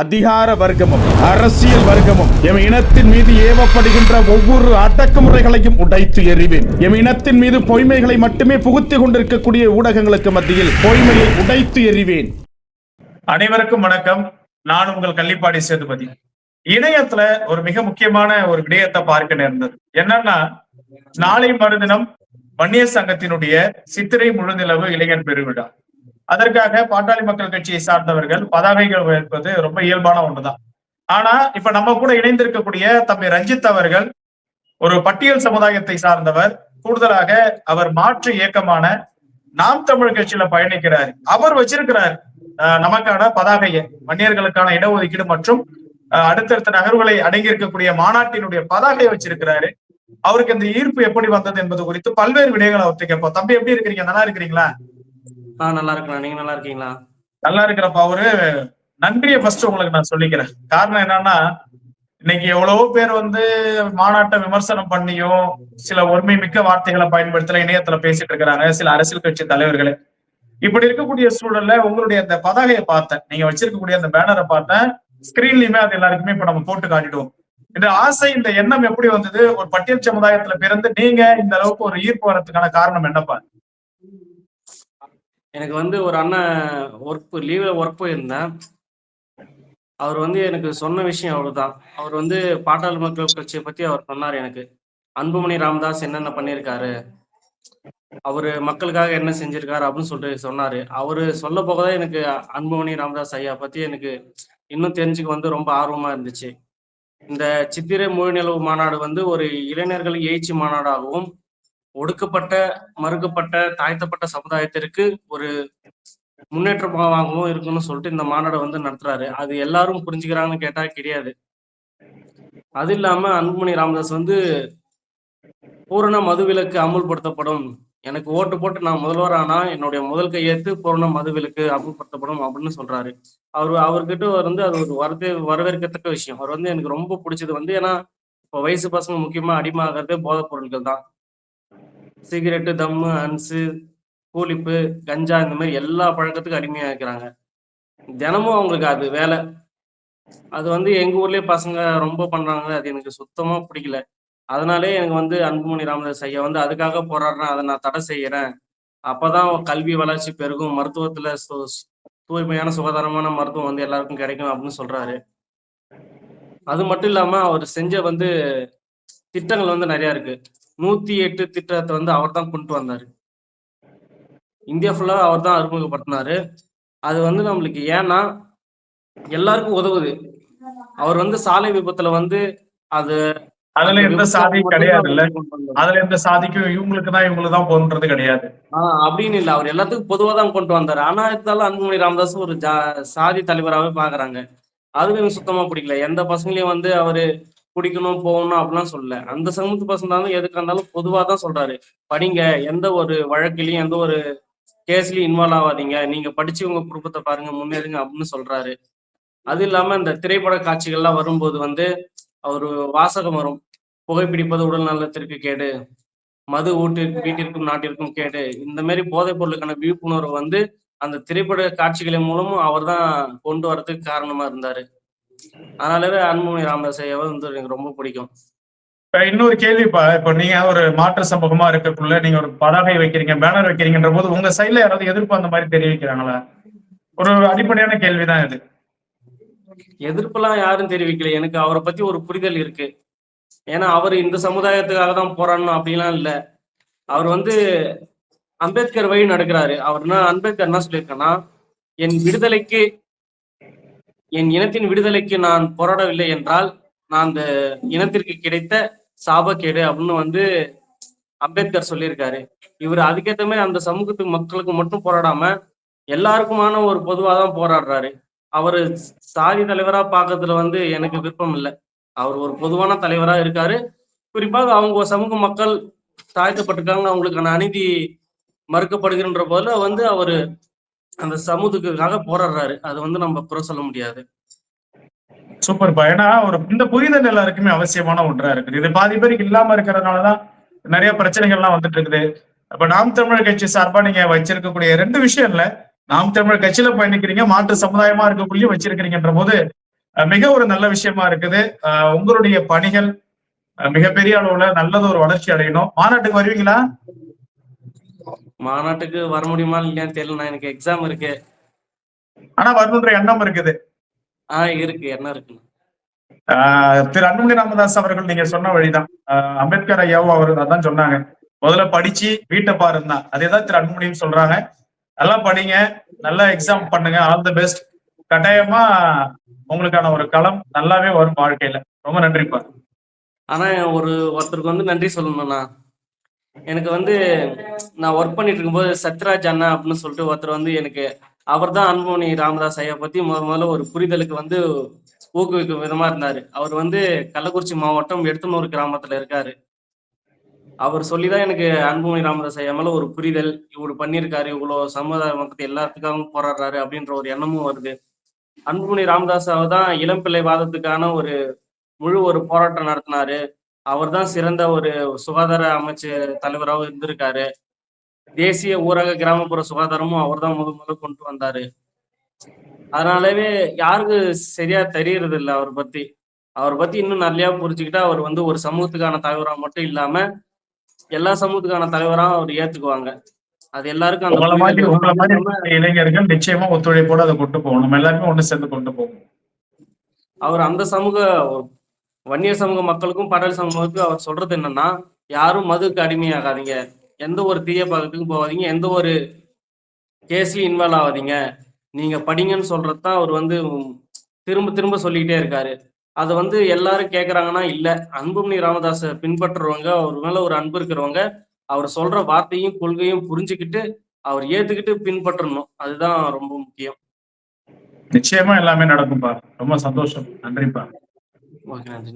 அதிகார வர்க்கமும் அரசியல் வர்க்கமும் எம் இனத்தின் மீது ஏவப்படுகின்ற ஒவ்வொரு அடக்குமுறைகளையும் உடைத்து எறிவேன். எம் இனத்தின் மீது பொய்மைகளை மட்டுமே புகுத்திக் கொண்டிருக்கக்கூடிய ஊடகங்களுக்கு மத்தியில் பொய்மையை உடைத்து எறிவேன். அனைவருக்கும் வணக்கம். நான் உங்கள் கள்ளிப்பாடி சேதுபதி. இணையத்துல ஒரு மிக முக்கியமான ஒரு விடயத்தை பார்க்க நேர்ந்தது. என்னன்னா நாளை மறுதினம் வன்னியர் சங்கத்தினுடைய சித்திரை முழுநிலவு இளைஞர் பெருவிழா. அதற்காக பாட்டாளி மக்கள் கட்சியை சார்ந்தவர்கள் பதாகைகள் வைப்பது ரொம்ப இயல்பான ஒண்ணுதான். ஆனா இப்ப நம்ம கூட இணைந்திருக்கக்கூடிய தம்பி ரஞ்சித் அவர்கள் ஒரு பட்டியல் சமுதாயத்தை சார்ந்தவர் கூடுதலாக அவர் மாற்று இயக்கமான நாம் தமிழ் கட்சியில பயணிக்கிறார். அவர் வச்சிருக்கிறார் நமக்கான பதாகையை வன்னியர்களுக்கான இடஒதுக்கீடு மற்றும் அஹ், அடுத்தடுத்த நகர்வுகளை அடங்கி இருக்கக்கூடிய மாநாட்டினுடைய பதாகையை வச்சிருக்கிறாரு. அவருக்கு இந்த ஈர்ப்பு எப்படி வந்தது என்பது குறித்து பல்வேறு விடயங்களை அவர்கிட்ட கேட்போம் தம்பி எப்படி இருக்கிறீங்க? நல்லா இருக்கிறீங்களா? ஆ நல்லா இருக்கலாம் நீங்க நல்லா இருக்கீங்களா? நல்லா இருக்கிறப்ப அவரு நன்றியை ஃபர்ஸ்ட் உங்களுக்கு நான் சொல்லிக்கிறேன். காரணம் என்னன்னா இன்னைக்கு எவ்வளவோ பேர் வந்து மாநாட்டை விமர்சனம் பண்ணியும் சில ஒருமை மிக்க வார்த்தைகளை பயன்படுத்தல இணையத்துல பேசிட்டு இருக்கிறாங்க சில அரசியல் கட்சி தலைவர்களே. இப்படி இருக்கக்கூடிய சூழல்ல உங்களுடைய அந்த பதாகையை பார்த்தேன். நீங்க வச்சிருக்கக்கூடிய அந்த பேனரை பார்த்தேன். ஸ்கிரீன்லயுமே அது எல்லாருக்குமே இப்ப நம்ம போட்டு காட்டிடுவோம். இந்த ஆசை இந்த எண்ணம் எப்படி வந்தது? ஒரு பட்டியல் சமுதாயத்துல பிறந்து நீங்க இந்த அளவுக்கு ஒரு ஈர்ப்பு வரதுக்கான காரணம் என்னப்பா? எனக்கு வந்து ஒரு அண்ணன் ஒர்க் லீவ்ல ஒர்க் போயிருந்தேன். அவர் வந்து எனக்கு சொன்ன விஷயம் அவ்வளவுதான். அவர் வந்து பாட்டாளி மக்கள் கட்சியை பத்தி அவர் சொன்னார் எனக்கு. அன்புமணி ராமதாஸ் என்னென்ன பண்ணியிருக்காரு அவரு மக்களுக்காக என்ன செஞ்சிருக்காரு அப்படின்னு சொல்லிட்டு சொன்னாரு. அவரு சொல்ல போகதான் எனக்கு அன்புமணி ராமதாஸ் ஐயா பத்தி எனக்கு இன்னும் தெரிஞ்சுக்க வந்து ரொம்ப ஆர்வமா இருந்துச்சு. இந்த சித்திரை மொழிநிலவு மாநாடு வந்து ஒரு இளைஞர்கள் எழுச்சி மாநாடாகவும் ஒடுக்கப்பட்ட மறுக்கப்பட்ட தாழ்த்தப்பட்ட சமுதாயத்திற்கு ஒரு முன்னேற்றமாகவும் இருக்குன்னு சொல்லிட்டு இந்த மாநாடு வந்து நடத்துறாரு. அது எல்லாரும் புரிஞ்சுக்கிறாங்கன்னு கேட்டா கிடையாது. அது இல்லாம அன்புமணி ராமதாஸ் வந்து பூரண மதுவிலக்கு அமுல்படுத்தப்படும். எனக்கு ஓட்டு போட்டு நான் முதல்வர் ஆனா என்னுடைய முதல் கையெழுத்து பூரண மதுவிலக்கு அமுல்படுத்தப்படும் அப்படின்னு சொல்றாரு. அவர் அவர்கிட்ட வந்து அது ஒரு வரவே வரவேற்கத்தக்க விஷயம். அவர் வந்து எனக்கு ரொம்ப பிடிச்சது வந்து ஏன்னா இப்போ வயசு பசங்க முக்கியமா அடிமாகிறது போதைப் பொருட்கள் தான். சிகரெட்டு தம்மு அன்சு கூலிப்பு கஞ்சா இந்த மாதிரி எல்லா பழக்கத்துக்கும் அடிமையாக இருக்கிறாங்க. தினமும் அவங்களுக்கு அது வேலை. அது வந்து எங்க ஊர்லயே பசங்க ரொம்ப பண்றாங்க அது எனக்கு சுத்தமா பிடிக்கல. அதனாலே எனக்கு வந்து அன்புமணி ராமதாஸ் ஐயா வந்து அதுக்காக போராடுறேன் அதை நான் தடை செய்யறேன். அப்பதான் கல்வி வளர்ச்சி பெருகும். மருத்துவத்துல சு- தூய்மையான சுகாதாரமான மருத்துவம் வந்து எல்லாருக்கும் கிடைக்கும் அப்படின்னு சொல்றாரு. அது மட்டும் இல்லாம அவர் செஞ்ச வந்து திட்டங்கள் வந்து நிறைய இருக்கு. நூத்தி எட்டு திட்டத்தை வந்து அவர் தான் கொண்டு வந்தாரு. இந்தியா ஃபுல்லா அவர் தான் அறிமுகப்படுத்தினாரு. அது வந்து நம்மளுக்கு ஏன்னா எல்லாருக்கும் உதவுது. அவர் வந்து சாலை விபத்துல வந்து அது அதுல எந்த சாதி கிடையாது இல்ல. அதுல எந்த சாதிக்கும் இவங்களுக்கு தான் இவங்களுக்கு தான் போன்றது கிடையாது. ஆஹ் அப்படின்னு இல்ல. அவர் எல்லாத்துக்கும் பொதுவா தான் கொண்டு வந்தாரு. ஆனா இருந்தாலும் அன்புமணி ராமதாஸ் ஒரு ஜா- சாதி தலைவராகவே பாக்குறாங்க. அதுவும் சுத்தமா பிடிக்கல. எந்த பசங்களையும் வந்து அவரு குடிக்கணும் போகணும் அப்படிலாம் சொல்லல. அந்த சமூகத்து பசங்க தான் எதுக்கு இருந்தாலும் பொதுவாக தான் சொல்றாரு. படிங்க எந்த ஒரு வழக்கிலையும் எந்த ஒரு கேஸ்லயும் இன்வால்வ் ஆகாதீங்க. நீங்க படிச்சு உங்க குடும்பத்தை பாருங்க முன்னேறுங்க அப்படின்னு சொல்றாரு. அது இல்லாம இந்த திரைப்பட காட்சிகள்லாம் வரும்போது வந்து அவரு வாசகம் வரும். புகைப்பிடிப்பது உடல் நலத்திற்கு கேடு. மது ஊட்டிற்கு வீட்டிற்கும் நாட்டிற்கும் கேடு. இந்த மாதிரி போதைப் பொருளுக்கான விழிப்புணர்வு வந்து அந்த திரைப்பட காட்சிகளின் மூலமும் அவர் தான் கொண்டு வரதுக்கு காரணமா இருந்தாரு. அதனாலவே அன்புமணி ராமதாஸ் ஐயாவை வந்து எனக்கு ரொம்ப பிடிக்கும். இப்ப இன்னொரு கேள்விப்பா இப்ப நீங்க ஒரு மாற்று சமூகமா இருக்கக்குள்ள நீங்க ஒரு பதாகை வைக்கிறீங்க பேனர் வைக்கிறீங்கன்ற போது உங்க சைட்ல யாராவது எதிர்ப்பு அந்த மாதிரி தெரிவிக்கிறாங்களா? ஒரு அடிப்படையான கேள்விதான் இது. எதிர்ப்பெல்லாம் யாரும் தெரிவிக்கல. எனக்கு அவரை பத்தி ஒரு புரிதல் இருக்கு. ஏன்னா அவர் இந்த சமுதாயத்துக்காக தான் போராடணும் அப்படிலாம் இல்ல. அவர் வந்து அம்பேத்கர் வழி நடக்கிறாரு. அவர் என்ன அம்பேத்கர் என்ன சொல்லியிருக்கேன்னா என் விடுதலைக்கு என் இனத்தின் விடுதலைக்கு நான் போராடவில்லை என்றால் நான் அந்த இனத்திற்கு கிடைத்த சாபக்கேடு அப்படின்னு வந்து அம்பேத்கர் சொல்லியிருக்காரு. இவர் அதுக்கேற்ற மாதிரி அந்த சமூகத்து மக்களுக்கு மட்டும் போராடாம எல்லாருக்குமான ஒரு பொதுவாக தான் போராடுறாரு. அவர் சாதி தலைவரா பார்க்கறதுல வந்து எனக்கு விருப்பம் இல்லை. அவர் ஒரு பொதுவான தலைவரா இருக்காரு. குறிப்பாக அவங்க சமூக மக்கள் தாழ்த்தப்பட்டிருக்காங்க. அவங்களுக்கான அநீதி மறுக்கப்படுகின்ற போதுல வந்து அவரு அந்த சமூகத்துக்காக போராடுறாரு. அது வந்து நம்ம குறை சொல்ல முடியாது. சூப்பர்ப்பா ஏன்னா ஒரு இந்த புரிதல் எல்லாருக்குமே அவசியமான ஒன்றா இருக்குது. இது பாதி பேருக்கு இல்லாம இருக்கிறதுனாலதான் நிறைய பிரச்சனைகள்லாம் வந்துட்டு இருக்குது. அப்ப நாம் தமிழர் கட்சி சார்பா நீங்க வச்சிருக்கக்கூடிய ரெண்டு விஷயம் இல்ல. நாம் தமிழர் கட்சியில பயணிக்கிறீங்க மாற்று சமுதாயமா இருக்கக்கூடிய வச்சிருக்கிறீங்கன்ற போது மிக ஒரு நல்ல விஷயமா இருக்குது. அஹ் உங்களுடைய பணிகள் மிகப்பெரிய அளவுல நல்லது ஒரு வளர்ச்சி அடையணும். மாநாட்டுக்கு வருவீங்களா? மாநாட்டுக்கு வர முடியுமா இல்லையான்னு தெரியல. எனக்கு எக்ஸாம் இருக்கு. ஆனா வரணுன்ற எண்ணம் இருக்குது. ஆஹ் இருக்கு. என்ன இருக்கு. திரு அன்புமணி ராமதாஸ் அவர்கள் நீங்க சொன்ன வழிதான். அம்பேத்கர் ஐயாவும் அவர் அதான் சொன்னாங்க. முதல்ல படிச்சு வீட்டை பாருங்க அதேதான் திரு அன்புமணியும் சொல்றாங்க. நல்லா படிங்க. நல்லா எக்ஸாம் பண்ணுங்க. ஆல் தி பெஸ்ட் கட்டாயமா உங்களுக்கான ஒரு களம் நல்லாவே வரும் வாழ்க்கையில. ரொம்ப நன்றிப்பா ஆனா ஒரு ஒருத்தருக்கு வந்து நன்றி சொல்லணும்ண்ணா எனக்கு வந்து நான் ஒர்க் பண்ணிட்டு இருக்கும்போது சத்யராஜ் அண்ணா அப்படின்னு சொல்லிட்டு ஒருத்தர் வந்து எனக்கு அவர் தான் அன்புமணி ராமதாஸ் ஐயா பத்தி முத முதல்ல ஒரு புரிதலுக்கு வந்து ஊக்குவிக்கும் விதமா இருந்தாரு. அவர் வந்து கள்ளக்குறிச்சி மாவட்டம் எடுத்தனூர் கிராமத்துல இருக்காரு. அவர் சொல்லிதான் எனக்கு அன்புமணி ராமதாஸ் ஐயா மேல ஒரு புரிதல் இவ்வளவு பண்ணியிருக்காரு இவ்வளவு சமுதாய மக்கள் எல்லாத்துக்காகவும் போராடுறாரு அப்படின்ற ஒரு எண்ணமும் வருது. அன்புமணி ராமதாஸ் தான் இளம்பிள்ளை வாதத்துக்கான ஒரு முழு ஒரு போராட்டம் நடத்தினாரு. அவர் தான் சிறந்த ஒரு சுகாதார அமைச்சு தலைவராகவும் இருந்திருக்காரு. தேசிய ஊரக கிராமப்புற சுகாதாரமும் அவர் தான் முதல் முதல்ல கொண்டு வந்தாரு. அதனாலவே யாருக்கு சரியா தெரியறது இல்லை அவர் பத்தி. அவர் பத்தி இன்னும் நிறைய புரிஞ்சுக்கிட்டா அவர் வந்து ஒரு சமூகத்துக்கான தலைவரா மட்டும் இல்லாம எல்லா சமூகத்துக்கான தலைவரா அவர் ஏத்துக்குவாங்க. அது எல்லாருக்கும் அந்த மாதிரி உங்களை மாதிரி இளைஞர்கள் நிச்சயமா ஒத்துழைப்போட அதை கொண்டு போகணும். நம்ம எல்லாருமே ஒண்ணு சேர்ந்து கொண்டு போகணும். அவர் அந்த சமூக வன்னியர் சமூக மக்களுக்கும் படல் சமூகத்துக்கும் அவர் சொல்றது என்னன்னா யாரும் மதுக்கு அடிமையாகாதீங்க. எந்த ஒரு தீய பழக்கத்துக்கும் போகாதீங்க. எந்த ஒரு கேஸ்லயும் இன்வால்வ் ஆகாதீங்க. நீங்க படிங்கன்னு சொல்றதுதான் அவர் வந்து திரும்ப திரும்ப சொல்லிக்கிட்டே இருக்காரு. அது வந்து எல்லாரும் கேக்குறாங்கன்னா இல்ல. அன்புமணி ராமதாஸை பின்பற்றுறவங்க அவர் மேல ஒரு அன்பு இருக்கிறவங்க அவர் சொல்ற வார்த்தையும் கொள்கையும் புரிஞ்சுக்கிட்டு அவர் ஏத்துக்கிட்டு பின்பற்றணும். அதுதான் ரொம்ப முக்கியம். நிச்சயமா எல்லாமே நடக்கும்பா. ரொம்ப சந்தோஷம். நன்றிப்பா. ஓகே நன்றி